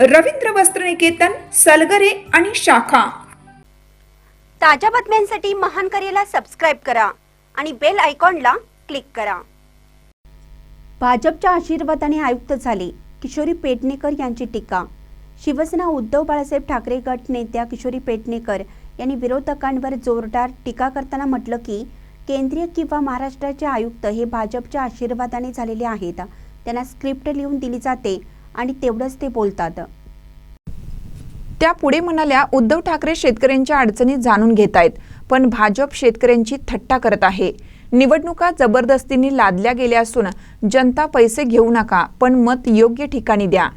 रवींद्र वस्त्रनिकेतन सलगरे आणि शाखा. ताज्या बातम्यांसाठी महान करेला सबस्क्राईब करा आणि बेल आयकॉनला क्लिक करा. भाजपच्या आशीर्वादाने आयुक्त झाले किशोरी पेडणेकर यांची टीका. शिवसेना उद्धव बाळासाहेब ठाकरे गट नेत्या किशोरी पेडणेकर यांनी विरोधकांवर जोरदार टीका करताना म्हटलं की केंद्रीय किंवा महाराष्ट्राचे आयुक्त हे भाजपच्या आशीर्वादाने झालेले आहेत. त्यांना स्क्रिप्ट लिहून दिली जाते. आणि तेवढंच ते बोलतात. त्या पुढे म्हणाल्या उद्धव ठाकरे शेतकऱ्यांच्या अडचणी जाणून घेत आहेत पण भाजप शेतकऱ्यांची थट्टा करत आहे. निवडणुका जबरदस्तीने लादल्या गेल्या असून जनता पैसे घेऊ नका पण मत योग्य ठिकाणी द्या.